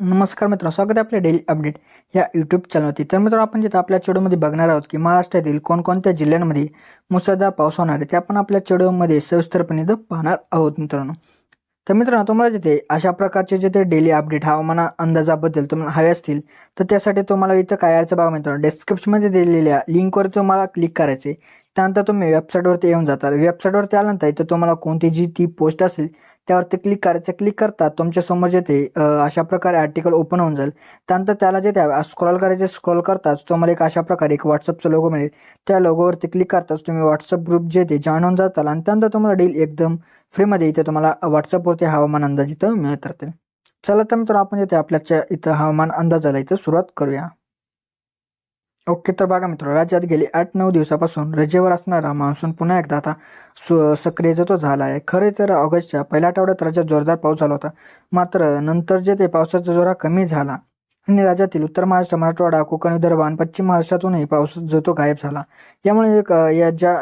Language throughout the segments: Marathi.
नमस्कार मित्रांनो स्वागत आहे आपल्या डेली अपडेट या यूट्यूब चॅनलवरती तर मित्रांनो आपण जिथं आपल्या चेडूमध्ये बघणार आहोत की महाराष्ट्रातील कोणकोणत्या जिल्ह्यांमध्ये मुसळधार पाऊस होणार आहे ते आपण आपल्या चेडूमध्ये सविस्तरपणे इथं पाहणार आहोत मित्रांनो. तर मित्रांनो तुम्हाला जिथे अशा प्रकारचे जिथे डेली अपडेट हवामान अंदाजाबद्दल तुम्हाला हवे असतील तर त्यासाठी तुम्हाला इथं काय यायचं बघा मित्रांनो. डिस्क्रिप्शनमध्ये दिलेल्या लिंकवर तुम्हाला क्लिक करायचे त्यानंतर तुम्ही वेबसाईटवरती येऊन जाता. वेबसाईटवरती आल्यानंतर इथं तुम्हाला कोणती जी ती पोस्ट असेल त्यावरती क्लिक करायचं क्लिक करता तुमच्यासमोर जे ते अशा प्रकारे आर्टिकल ओपन होऊन जाईल. त्यानंतर त्याला जे त्या स्क्रॉल करायचे स्क्रॉल करताच तुम्हाला एक अशा प्रकारे एक व्हॉट्सअपचा लोगो मिळेल. त्या लोगोवरती क्लिक करताच तुम्ही व्हॉट्सअप ग्रुप जे ते जॉईन होऊन जाताल आणि त्यानंतर तुम्हाला डील एकदम फ्रीमध्ये इथे तुम्हाला व्हॉट्सअपवरती हवामान अंदाज इथं मिळत राहतील. चला तर मित्र आपण इथे आपल्याच्या इथं हवामान अंदाजाला इथं सुरुवात करूया. ओके तर बघा मित्र राज्यात गेली आठ नऊ दिवसापासून रजेवर असणारा मान्सून पुन्हा एकदा आता सु सक्रिय तो झाला आहे खरे तर ऑगस्टच्या पहिल्या आठवड्यात राज्यात जोरदार पाऊस झाला होता. मात्र नंतर जे ते पावसाचा जोरा कमी झाला आणि राज्यातील उत्तर महाराष्ट्र मराठवाडा कोकण विदर्भ आणि पश्चिम महाराष्ट्रातूनही पाऊस जो तो गायब झाला. यामुळे एक या ज्या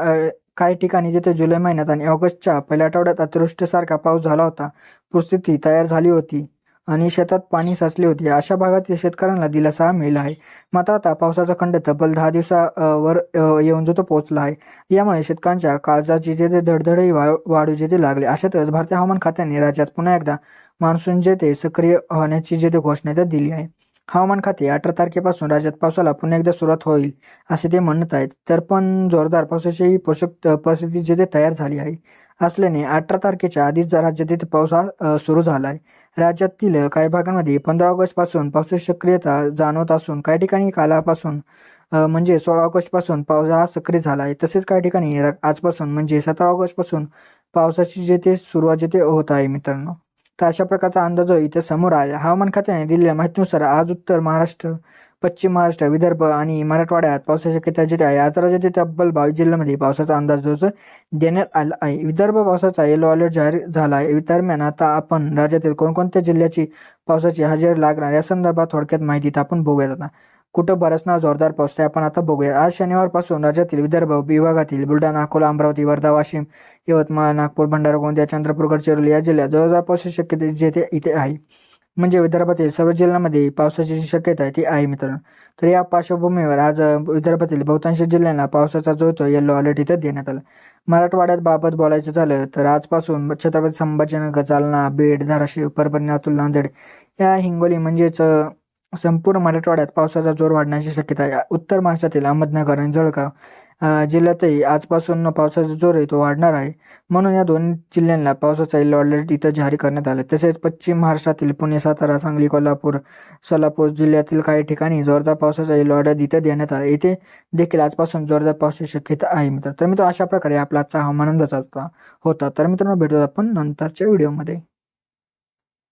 काही ठिकाणी जिथे जुलै महिन्यात आणि ऑगस्टच्या पहिल्या आठवड्यात अतिवृष्टीसारखा पाऊस झाला होता परिस्थिती तयार झाली होती. आणि शेतात पाणी साचले होते. अशा भागातील शेतकऱ्यांना दिलासा मिळाला आहे. मात्र आता पावसाचा खंड तब्बल दहा दिवसावर येऊन जो तो पोहोचला आहे. यामुळे शेतकऱ्यांच्या काळजाची जे ते धडधडही वा वाढू जे लागले. अशातच भारतीय हवामान खात्याने राज्यात पुन्हा एकदा मान्सून जे ते सक्रिय होण्याची जे घोषणा दिली आहे. हवामान खाते अठरा तारखेपासून राज्यात पावसाला पुन्हा एकदा सुरुवात होईल असे ते म्हणत आहेत. तर पण जोरदार पावसाची पोषक परिस्थिती जिथे तयार झाली आहे असल्याने अठरा तारखेच्या आधीच जर राज्यात तिथे पाऊस हा सुरू झाला आहे राज्यातील काही भागांमध्ये पंधरा ऑगस्टपासून पावसाची सक्रियता जाणवत असून काही ठिकाणी कालापासून म्हणजे सोळा ऑगस्टपासून पाऊस हा सक्रिय झाला आहे तसेच काही ठिकाणी र- आजपासून म्हणजे सतरा ऑगस्टपासून पावसाची जे ते सुरुवात जे ते होत आहे मित्रांनो. तर अशा प्रकारचा अंदाज इथे समोर आला. हवामान खात्याने दिलेल्या माहितीनुसार आज उत्तर महाराष्ट्र पश्चिम महाराष्ट्र विदर्भ आणि मराठवाड्यात पावसाची शक्यता जिथे आहे. आज राज्यातील तब्बल बावीस जिल्ह्यामध्ये पावसाचा अंदाज देण्यात आला आहे. विदर्भ पावसाचा येलो अलर्ट जाहीर झाला आहे. दरम्यान आता आपण राज्यातील कोणकोणत्या जिल्ह्याची पावसाची हजेरी लागणार या संदर्भात थोडक्यात माहिती आपण बघूयात आता. कुठं बरसणार जोरदार पाऊस ते आपण आता बघूया. आज शनिवारपासून राज्यातील विदर्भ विभागातील बुलढाणा अकोला अमरावती वर्धा वाशिम यवतमाळ नागपूर भंडारा गोंदिया चंद्रपूर गडचिरोली या जिल्ह्यात जोरदार पावसाची शक्यता जेथे इथे आहे. म्हणजे विदर्भातील सर्व जिल्ह्यांमध्ये पावसाची जी शक्यता आहे ती आहे मित्रांनो. तर या पार्श्वभूमीवर आज विदर्भातील बहुतांश जिल्ह्यांना पावसाचा जो तो येल्लो अलर्ट इथं देण्यात आला. मराठवाड्यात बाबत बोलायचं झालं तर आजपासून छत्रपती संभाजीनगर जालना बीड धाराशिव परभणी अतुल नांदेड या हिंगोली म्हणजेच संपूर्ण मराठवाड्यात पावसाचा जोर वाढण्याची शक्यता आहे. उत्तर महाराष्ट्रातील अहमदनगर आणि जळगाव जिल्ह्यातही आजपासून पावसाचा जोर आहे तो वाढणार आहे. म्हणून या दोन जिल्ह्यांना पावसाचा येलो अलर्ट इथं जारी करण्यात आला. तसेच पश्चिम महाराष्ट्रातील पुणे सातारा सांगली कोल्हापूर सोलापूर जिल्ह्यातील काही ठिकाणी जोरदार पावसाचा येलो अलर्ट इथं देण्यात आला. इथे देखील आजपासून जोरदार पावसाची शक्यता आहे मित्र तर मित्र अशा प्रकारे आपला आजचा हवामान अंदाज होता. होता. तर मित्रांनो भेटूया आपण नंतरच्या व्हिडिओमध्ये.